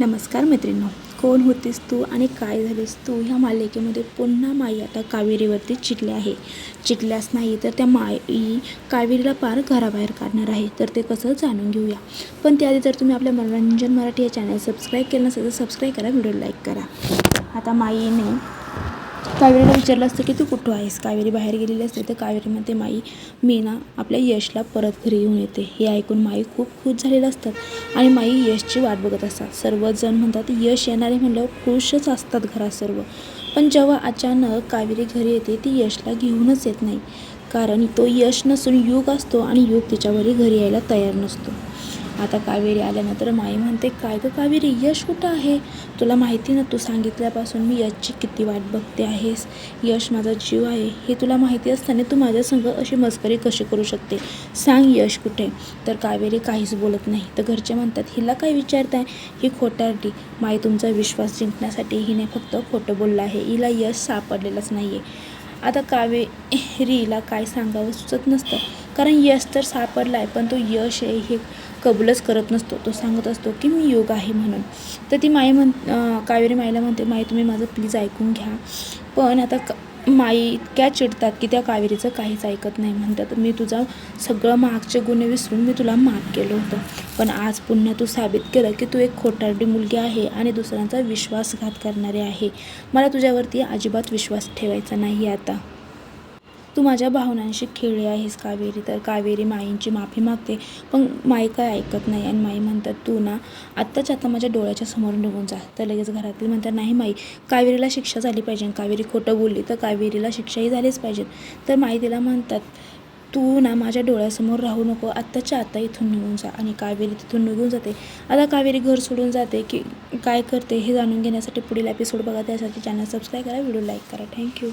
नमस्कार मैत्रिणी कोण होतीस तू आणि काय झालीस तू ह्या मालिकेमध्ये पुन्हा माई आता कावेरीवरती चिडले आहे. चिडल्यास नाही तर त्या माई कावेरीला पार घराबाहेर काढणार आहे. तर ते कसं जाणून घेऊया. पण त्याआधी जर तुम्ही आपल्या मनोरंजन मराठी या चॅनल सबस्क्राईब केलं नसेल तर सबस्क्राईब करा व्हिडिओ लाईक करा. आता माईने कावेरीला विचारलं असतं की तू कुठं आहेस? कावेरी बाहेर गेलेली असते तर कावेरीमध्ये माई मीना आपल्या यशला परत घरी येऊन येते. हे ऐकून माई खूप खुश झालेलं असतात आणि माई यशची वाट बघत असतात. सर्वजण म्हणतात यश येणारे म्हणल्यावर खुशच असतात घरात सर्व. पण जेव्हा अचानक कावेरी घरी येते ती यशला घेऊनच येत नाही. कारण तो यश नसून युग असतो आणि युग तिच्यावरही घरी यायला तयार नसतो. आता कावेरी आल्यानंतर माई म्हणते काय गं कावेरी यश कुठं आहे? तुला माहिती ना तू सांगितल्यापासून मी यशची किती वाट बघते आहेस. यश माझा जीव आहे हे तुला माहिती असताना तू माझ्यासंग अशी मस्करी कशी करू शकते? सांग यश कुठे? तर कावेरी काहीच बोलत नाही. तर घरचे म्हणतात हिला काय विचारताय? ही खोटारडी. माई तुमचा विश्वास जिंकण्यासाठी हिने फक्त खोटं बोललं आहे. हिला यश सापडलेलंच नाही आहे आता कावेरीला काय सांगावं सुचत नसतं. कारण यश तर सापडला आहे पण तो यश आहे हे कबूलच करत नसतो. तो सांगत असतो की मी योग आहे म्हणून. तर ती माई म्हण कावेरी माईला म्हणते माई तुम्ही माझं प्लीज ऐकून घ्या. पण आता क माई इतक्या चिडतात की त्या कावेरीचं काहीच ऐकत नाही म्हणतात. मी तुझा सगळं मागचे गुन्हे विसरून मी तुला माफ केलं होतं. पण आज पुन्हा तू साबित केलं की तू एक खोटारडी मुलगी आहे आणि दुसऱ्यांचा विश्वासघात करणारे आहे. मला तुझ्यावरती अजिबात विश्वास ठेवायचा नाही आता. तू माझ्या भावनांशी खेळली आहेस कावेरी तर कावेरी माईंची माफी मागते. पण माई काय ऐकत नाही आणि माई म्हणतात तू ना आत्ताच आता माझ्या डोळ्याच्या समोर निघून जा. तर लगेच घरातील म्हणतात नाही माई कावेरीला शिक्षा झाली पाहिजे. कावेरी खोटं बोलली तर कावेरीला शिक्षाही झालीच पाहिजे तर माई तिला म्हणतात तू ना माझ्या डोळ्यासमोर राहू नको. आत्ताच्या आत्ता इथून निघून जा. आणि कावेरी तिथून निघून जाते. आता कावेरी घर सोडून जाते की काय करते हे जाणून घेण्यासाठी पुढील एपिसोड बघा. त्यासाठी चॅनल सबस्क्राईब करा व्हिडिओ लाईक करा. Thank you